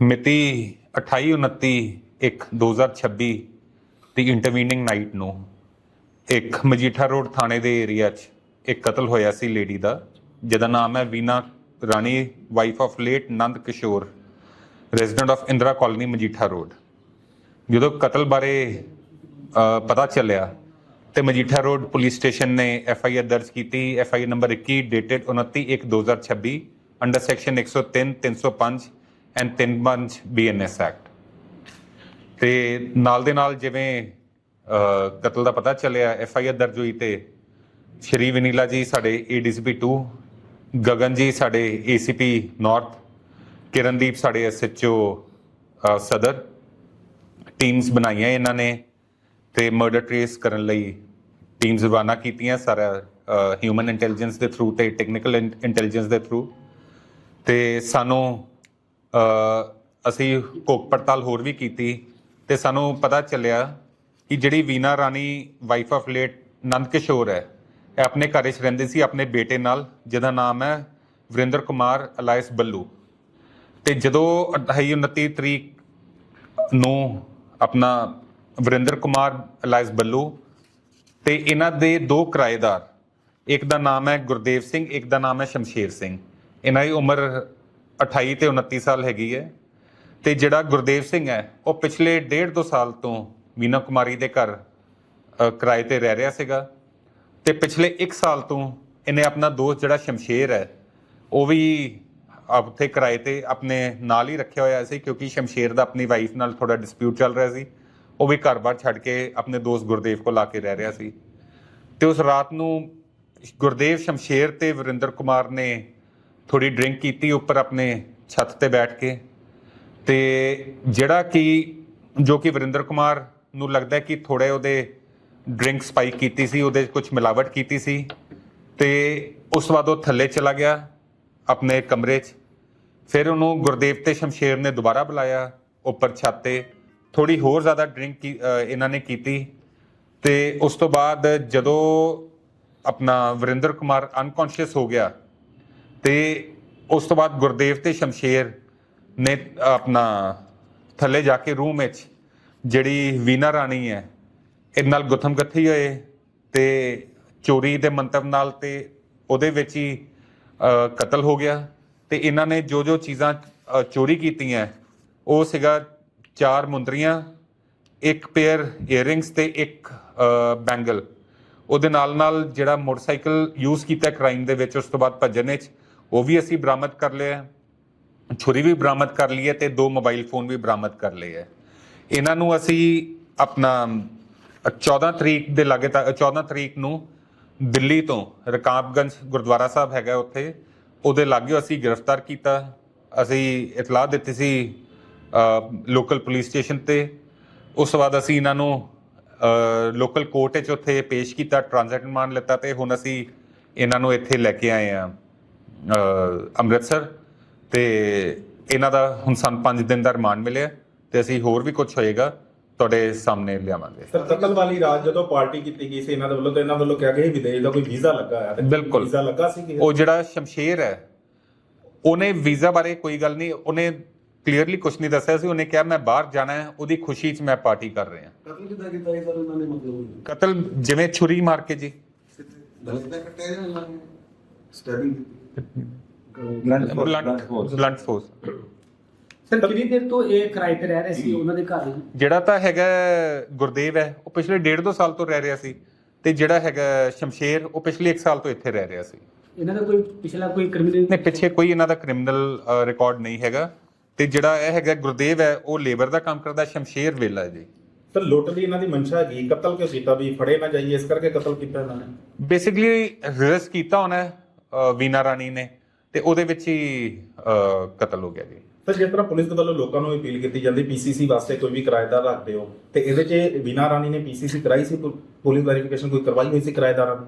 ਮਿਤੀ 28 ਇੱਕ 2026 ਦੀ intervening night ਨੂੰ ਇੱਕ ਮਜੀਠਾ ਰੋਡ ਥਾਣੇ ਦੇ ਏਰੀਆ 'ਚ ਇੱਕ ਕਤਲ ਹੋਇਆ ਸੀ ਲੇਡੀ ਦਾ, ਜਿਹਦਾ ਨਾਮ ਹੈ Veena Rani wife of late Nand Kishore resident of Indira colony Majitha road. ਜਦੋਂ ਕਤਲ ਬਾਰੇ ਪਤਾ ਚੱਲਿਆ ਤੇ ਮਜੀਠਾ ਰੋਡ ਪੁਲਿਸ ਸਟੇਸ਼ਨ ਨੇ ਐਫ ਆਈ ਆਰ ਦਰਜ ਕੀਤੀ। F I R number 21 dated 29/1/2026 under section 103 305 and 35 BNS act. ਤੇ ਨਾਲ ਦੇ ਨਾਲ ਜਿਵੇਂ ਕਤਲ ਦਾ ਪਤਾ ਚੱਲਿਆ, ਐਫ ਆਈ ਆਰ ਦਰਜ ਹੋਈ ਤੇ ਸ਼੍ਰੀ ਵਿਨੀਲਾ ਜੀ ਸਾਡੇ ਏਡੀਸੀਪੀ 2 ਗਗਨ ਜੀ ਸਾਡੇ ਏਸੀਪੀ ਨਾਰਥ, ਕਿਰਨਦੀਪ ਸਾਡੇ ਐਸਐਚਓ ਸਦਰ, ਟੀਮਸ ਬਣਾਈਆਂ ਇਹਨਾਂ ਨੇ ਤੇ ਮਰਡਰ ਟ੍ਰੇਸ ਕਰਨ ਲਈ ਟੀਮਸ ਰਵਾਨਾ ਕੀਤੀਆਂ ਸਾਰਾ ਹਿਊਮਨ ਇੰਟੈਲੀਜੈਂਸ ਦੇ ਥਰੂ ਤੇ ਟੈਕਨੀਕਲ ਇੰਟੈਲੀਜੈਂਸ ਦੇ ਥਰੂ ਤੇ ਸਾਨੂੰ ਅਸੀਂ ਘੋਖ ਪੜਤਾਲ ਹੋਰ ਵੀ ਕੀਤੀ ਤੇ ਸਾਨੂੰ ਪਤਾ ਚੱਲਿਆ ਕਿ ਜਿਹੜੀ Veena Rani wife of late Nand Kishore ਹੈ, ਇਹ ਆਪਣੇ ਘਰ 'ਚ ਰਹਿੰਦੀ ਸੀ, ਆਪਣੇ ਬੇਟੇ ਨਾਲ, ਜਿਹਦਾ ਨਾਮ ਹੈ ਵਰਿੰਦਰ ਕੁਮਾਰ ਅਲਾਇਸ ਬੱਲੂ। ਤੇ ਜਦੋਂ 28 29 ਤਰੀਕ ਨੂੰ ਆਪਣਾ ਵਰਿੰਦਰ ਕੁਮਾਰ ਅਲਾਇਸ ਬੱਲੂ ਤੇ ਇਹਨਾਂ ਦੇ ਦੋ ਕਿਰਾਏਦਾਰ, ਇੱਕ ਦਾ ਨਾਮ ਹੈ ਗੁਰਦੇਵ ਸਿੰਘ, ਇੱਕ ਦਾ ਨਾਮ ਹੈ ਸ਼ਮਸ਼ੇਰ ਸਿੰਘ। ਇਹਨਾਂ ਦੀ ਉਮਰ 28 ਤੇ 29 ਸਾਲ ਹੈਗੀ ਹੈ ਤੇ ਜਿਹੜਾ ਗੁਰਦੇਵ ਸਿੰਘ ਹੈ, ਉਹ ਪਿਛਲੇ ਡੇਢ ਦੋ ਸਾਲ ਤੋਂ ਮੀਨਾ ਕੁਮਾਰੀ ਦੇ ਘਰ ਕਿਰਾਏ ਤੇ ਰਹਿ ਰਿਹਾ ਸੀਗਾ ਤੇ ਪਿਛਲੇ 1 ਸਾਲ ਤੋਂ ਇਹਨੇ ਆਪਣਾ ਦੋਸਤ ਜਿਹੜਾ ਸ਼ਮਸ਼ੇਰ ਹੈ, ਉਹ ਵੀ ਉੱਥੇ ਕਿਰਾਏ ਤੇ ਆਪਣੇ ਨਾਲ ਹੀ ਰੱਖਿਆ ਹੋਇਆ ਸੀ ਕਿਉਂਕਿ ਸ਼ਮਸ਼ੇਰ ਦਾ ਆਪਣੀ ਵਾਈਫ ਨਾਲ ਥੋੜਾ ਡਿਸਪਿਊਟ ਚੱਲ ਰਿਹਾ ਸੀ। ਉਹ ਵੀ ਘਰ-ਬਾਰ ਛੱਡ ਕੇ ਆਪਣੇ ਦੋਸਤ ਗੁਰਦੇਵ ਕੋਲ ਆ ਕੇ ਰਹਿ ਰਿਹਾ ਸੀ। ਤੇ ਉਸ ਰਾਤ ਨੂੰ ਗੁਰਦੇਵ, ਸ਼ਮਸ਼ੇਰ ਤੇ ਵਰਿੰਦਰ ਕੁਮਾਰ ਨੇ ਥੋੜੀ ਡਰਿੰਕ ਕੀਤੀ ਉੱਪਰ ਆਪਣੇ ਛੱਤ ਤੇ ਬੈਠ ਕੇ। ਤੇ ਜਿਹੜਾ ਕਿ, ਜੋ ਕਿ ਵਰਿੰਦਰ ਕੁਮਾਰ ਨੂੰ ਲੱਗਦਾ ਕਿ ਥੋੜੇ ਉਹਦੇ ਡਰਿੰਕ ਸਪਾਈਕ ਕੀਤੀ ਸੀ, ਉਹਦੇ ਕੁਝ ਮਿਲਾਵਟ ਕੀਤੀ ਸੀ। ਤੇ ਉਸ ਤੋਂ ਬਾਅਦ ਉਹ ਥੱਲੇ ਚਲਾ ਗਿਆ ਆਪਣੇ ਕਮਰੇ 'ਚ। ਫਿਰ ਉਹਨੂੰ ਗੁਰਦੇਵ ਤੇ ਸ਼ਮਸ਼ੇਰ ਨੇ ਦੁਬਾਰਾ ਬੁਲਾਇਆ ਉੱਪਰ ਛੱਤ ਤੇ। ਥੋੜੀ ਹੋਰ ਜ਼ਿਆਦਾ ਡਰਿੰਕ ਇਹਨਾਂ ਨੇ ਕੀਤੀ। ਤੇ ਉਸ ਤੋਂ ਬਾਅਦ ਜਦੋਂ ਆਪਣਾ ਵਰਿੰਦਰ ਕੁਮਾਰ ਅਨਕੌਂਸ਼ੀਅਸ ਹੋ ਗਿਆ ਤੇ ਉਸ ਤੋਂ ਬਾਅਦ ਗੁਰਦੇਵ ਤੇ ਸ਼ਮਸ਼ੇਰ ਨੇ ਆਪਣਾ ਥੱਲੇ ਜਾ ਕੇ ਰੂਮ ਵਿੱਚ ਜਿਹੜੀ ਵੀਨਾ ਰਾਣੀ ਹੈ, ਇਹਦੇ ਨਾਲ ਗੁੱਥਮ-ਗੱਥੀ ਹੋਏ ਤੇ ਚੋਰੀ ਦੇ ਮੰਤਵ ਨਾਲ ਤੇ ਉਹਦੇ ਵਿੱਚ ਹੀ ਕਤਲ ਹੋ ਗਿਆ ਤੇ ਇਹਨਾਂ ਨੇ ਜੋ ਜੋ ਚੀਜ਼ਾਂ ਚੋਰੀ ਕੀਤੀਆਂ, ਉਹ ਸੀਗਾ ਚਾਰ ਮੁੰਦਰੀਆਂ, ਇੱਕ ਪੇਅਰ 이어ਰਿੰਗਸ ਤੇ ਇੱਕ ਬੈਂਗਲ ਉਹਦੇ ਨਾਲ ਨਾਲ ਜਿਹੜਾ ਮੋਟਰਸਾਈਕਲ ਯੂਜ਼ ਕੀਤਾ ਕ੍ਰਾਈਮ ਦੇ ਵਿੱਚ, ਉਸ ਤੋਂ ਬਾਅਦ ਭੱਜਣ ਵਿੱਚ ਉਹ ਵੀ ਅਸੀਂ ਬਰਾਮਦ ਕਰ ਲਿਆ ਛੁਰੀ ਵੀ ਬਰਾਮਦ ਕਰ ਲਈ ਹੈ ਤੇ ਦੋ ਮੋਬਾਈਲ ਫੋਨ ਵੀ ਬਰਾਮਦ ਕਰ ਲਏ ਹੈ। ਇਹਨਾਂ ਨੂੰ ਅਸੀਂ ਆਪਣਾ 14 ਤਰੀਕ ਦੇ ਲਾਗੇ ਤੱਕ 14 ਤਰੀਕ ਨੂੰ ਦਿੱਲੀ ਤੋਂ ਰਕਾਬਗੰਜ ਗੁਰਦੁਆਰਾ ਸਾਹਿਬ ਹੈਗਾ ਉੱਥੇ, ਉਹਦੇ ਲਾਗੇ ਅਸੀਂ ਗ੍ਰਿਫਤਾਰ ਕੀਤਾ। ਅਸੀਂ ਇਤਲਾਹ ਦਿੱਤੀ ਸੀ ਲੋਕਲ ਪੁਲਿਸ ਸਟੇਸ਼ਨ ਤੇ। ਉਸ ਤੋਂ ਬਾਅਦ ਅਸੀਂ ਇਹਨਾਂ ਨੂੰ ਲੋਕਲ ਕੋਰਟ 'ਚ ਉੱਥੇ ਪੇਸ਼ ਕੀਤਾ, ਟ੍ਰਾਂਜ਼ੈਕਟ ਮਾਨ ਲਿੱਤਾ ਤੇ ਹੁਣ ਅਸੀਂ ਇਹਨਾਂ ਨੂੰ ਇੱਥੇ ਲੈ ਕੇ ਆਏ ਆ ਅੰਮ੍ਰਿਤਸਰ ਤੇ ਇਹਨਾਂ ਦਾ ਹੁਣ ਸਾਨੂੰ 5 ਦਿਨ ਦਾ ਰਿਮਾਂਡ ਮਿਲਿਆ ਤੇ ਅਸੀਂ ਹੋਰ ਵੀ ਕੁਝ ਹੋਏਗਾ ਤੁਹਾਡੇ ਸਾਹਮਣੇ ਲਿਆਵਾਂਗੇ। ਸਰ ਕਤਲ ਵਾਲੀ ਰਾਤ ਜਦੋਂ ਪਾਰਟੀ ਕੀਤੀ ਗਈ ਸੀ ਇਹਨਾਂ ਦੇ ਵੱਲੋਂ ਤਾਂ ਇਹਨਾਂ ਵੱਲੋਂ ਕਿਹਾ ਗਿਆ ਸੀ ਵਿਦੇਸ਼ ਦਾ ਕੋਈ ਵੀਜ਼ਾ ਲੱਗਾ ਤੇ ਬਿਲਕੁਲ। ਵੀਜ਼ਾ ਲੱਗਾ ਸੀ ਦਾ? ਉਹ ਜਿਹੜਾ ਸ਼ਮਸ਼ੇਰ ਹੈ ਉਹਨੇ ਵੀਜ਼ਾ ਬਾਰੇ ਕੋਈ ਗੱਲ ਨਹੀਂ ਉਹਨੇ ਕਲੀਅਰਲੀ ਕੁਝ ਨਹੀਂ ਦੱਸਿਆ ਸੀ ਉਹਨੇ ਕਿਹਾ ਮੈਂ ਬਾਹਰ ਜਾਣਾ ਹੈ ਉਹਦੀ ਖੁਸ਼ੀ 'ਚ ਮੈਂ ਪਾਰਟੀ ਕਰ ਰਿਹਾ। ਕਤਲ ਕਿੱਦਾਂ ਕੀਤਾ ਇਹ ਸਰ ਉਹਨਾਂ ਨੇ ਮਤਲਬ? ਕਤਲ ਜਿਵੇਂ ਛੁਰੀ ਮਾਰ ਕੇ ਜੀ। ਗਲਤ ਤਾਂ ਕੱਟਿਆ ਜਾਂ ਨੇ stabbing blunt blunt force sir ਕਿੰਨੀ ਦੇਰ ਤੋਂ ਇਹ ਕਿਰਾਏ ਤੇ ਰਹਿ ਰਹੇ ਸੀ? ਉਹਨਾਂ ਦੇ ਘਰ ਜਿਹੜਾ ਤਾਂ ਹੈਗਾ ਗੁਰਦੇਵ ਹੈ ਉਹ ਪਿਛਲੇ ਡੇਢ ਦੋ ਸਾਲ ਤੋਂ ਰਹਿ ਰਿਹਾ ਸੀ ਤੇ ਜਿਹੜਾ ਹੈਗਾ ਸ਼ਮਸ਼ੇਰ ਉਹ ਪਿਛਲੇ 1 ਸਾਲ ਤੋਂ ਇੱਥੇ ਰਹਿ ਰਿਹਾ ਸੀ। ਇਹਨਾਂ ਦਾ ਕੋਈ ਪਿਛਲਾ ਕੋਈ ਕ੍ਰਿਮੀਨਲ ਨੇ ਪਿੱਛੇ ਕੋਈ ਇਹਨਾਂ ਦਾ ਕ੍ਰਿਮੀਨਲ ਰਿਕਾਰਡ ਨਹੀਂ ਹੈਗਾ। ਤੇ ਜਿਹੜਾ ਇਹ ਹੈਗਾ ਗੁਰਦੇਵ ਹੈ ਉਹ ਲੇਬਰ ਦਾ ਕੰਮ ਕਰਦਾ ਸ਼ਮਸ਼ੇਰ ਵੇਲਾ ਹੈ ਜੀ। ਸਰ ਲੁੱਟ ਦੀ ਇਹਨਾਂ ਦੀ ਮਨਸ਼ਾ ਹੈਗੀ। ਕਤਲ ਕਿਉਂ ਕੀਤਾ ਵੀ ਫੜੇ ਨਾ ਜਾਈਏ? ਇਸ ਕਰਕੇ ਕਤਲ ਕੀਤਾ ਇਹਨਾਂ ਨੇ। ਬੇਸਿਕਲੀ ਰਿਸਕ ਕੀਤਾ ਹੋਣਾ ਹੈ, ਵੀਨਾ ਰਾਣੀ ਨੇ ਤੇ ਉਹਦੇ ਵਿੱਚ ਹੀ ਕਤਲ ਹੋ ਗਿਆ ਜੀ। ਸਰ ਜਿਸ ਤਰ੍ਹਾਂ ਪੁਲਿਸ ਦੇ ਵੱਲੋਂ ਲੋਕਾਂ ਨੂੰ ਅਪੀਲ ਕੀਤੀ ਜਾਂਦੀ ਪੀਸੀਸੀ ਵਾਸਤੇ ਕੋਈ ਵੀ ਕਿਰਾਏਦਾਰ ਰੱਖਦੇ ਹੋ ਤੇ ਇਹਦੇ 'ਚ ਬਿਨਾ ਰਾਣੀ ਨੇ ਪੀਸੀਸੀ ਕਰਾਈ ਸੀ? ਪੁਲਿਸ ਵੈਰੀਫਿਕੇਸ਼ਨ ਕੋਈ ਕਰਵਾਈ ਹੋਈ ਸੀ ਕਿਰਾਏਦਾਰਾਂ ਨੂੰ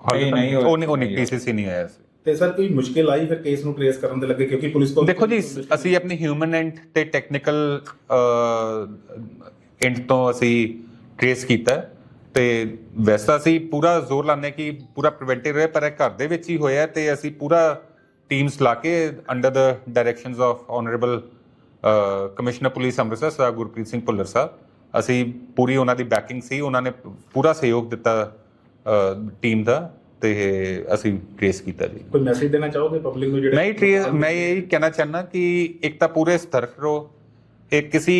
ਨਹੀਂ ਨਹੀਂ ਉਹ ਨਹੀਂ ਉਹ ਨਹੀਂ ਪੀਸੀਸੀ ਨਹੀਂ ਆਇਆ ਸੀ। ਤੇ ਸਰ ਕੋਈ ਮੁਸ਼ਕਿਲ ਆਈ ਫਿਰ ਕੇਸ ਨੂੰ ਟ੍ਰੇਸ ਕਰਨ ਦੇ ਲੱਗੇ? ਕਿਉਂਕਿ ਪੁਲਿਸ ਕੋਲ ਦੇਖੋ ਜੀ ਅਸੀਂ ਆਪਣੀ ਹਿਊਮਨ ਐਂਡ ਤੇ ਟੈਕਨੀਕਲ ਐਂਡ ਤੋਂ ਅਸੀਂ ਟ੍ਰੇਸ ਕੀਤਾ। ਤੇ ਵੈਸੇ ਤਾਂ ਅਸੀਂ ਪੂਰਾ ਜ਼ੋਰ ਲਾਣੇ ਕਿ ਪੂਰਾ ਪ੍ਰੀਵੈਂਟਿਵ ਰਹੇ ਪਰ ਇਹ ਘਰ ਦੇ ਵਿੱਚ ਹੀ ਹੋਇਆ ਤੇ ਅਸੀਂ ਪੂਰਾ ਟੀਮਸ ਲਾ ਕੇ under the directions of honourable commissioner police Amritsar Sardar Gurpreet Singh Bhullar Sahib ਅਸੀਂ ਪੂਰੀ ਉਹਨਾਂ ਦੀ ਬੈਕਿੰਗ ਸੀ ਉਹਨਾਂ ਨੇ ਪੂਰਾ ਸਹਿਯੋਗ ਦਿੱਤਾ ਟੀਮ ਦਾ ਤੇ ਅਸੀਂ ਟ੍ਰੇਸ ਕੀਤਾ ਜੀ। ਕੋਈ ਮੈਸੇਜ ਦੇਣਾ ਚਾਹੋਗੇ ਪਬਲਿਕ ਨੂੰ ਜਿਹੜੇ ਮੈਂ ਇਹ ਟ੍ਰੇ- ਮੈਂ ਇਹ ਕਹਿਣਾ ਚਾਹਨਾ ਕਿ ਇੱਕ ਤਾਂ ਪੂਰੇ ਸਤਰਕ ਰਹੋ ਇੱਕ ਕਿਸੇ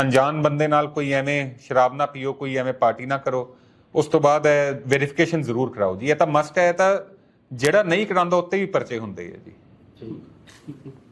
ਅਣਜਾਣ ਬੰਦੇ ਨਾਲ ਕੋਈ ਐਵੇਂ ਸ਼ਰਾਬ ਨਾ ਪੀਓ, ਕੋਈ ਐਵੇਂ ਪਾਰਟੀ ਨਾ ਕਰੋ, ਉਸ ਤੋਂ ਬਾਅਦ ਵੈਰੀਫਿਕੇਸ਼ਨ ਜ਼ਰੂਰ ਕਰਾਓ ਜੀ। ਇਹ ਤਾਂ ਮਸਟ ਹੈ, ਇਹ ਤਾਂ ਜਿਹੜਾ ਨਹੀਂ ਕਰਾਉਂਦਾ, ਉੱਤੇ ਵੀ ਪਰਚੇ ਹੁੰਦੇ ਆ ਜੀ। ਠੀਕ।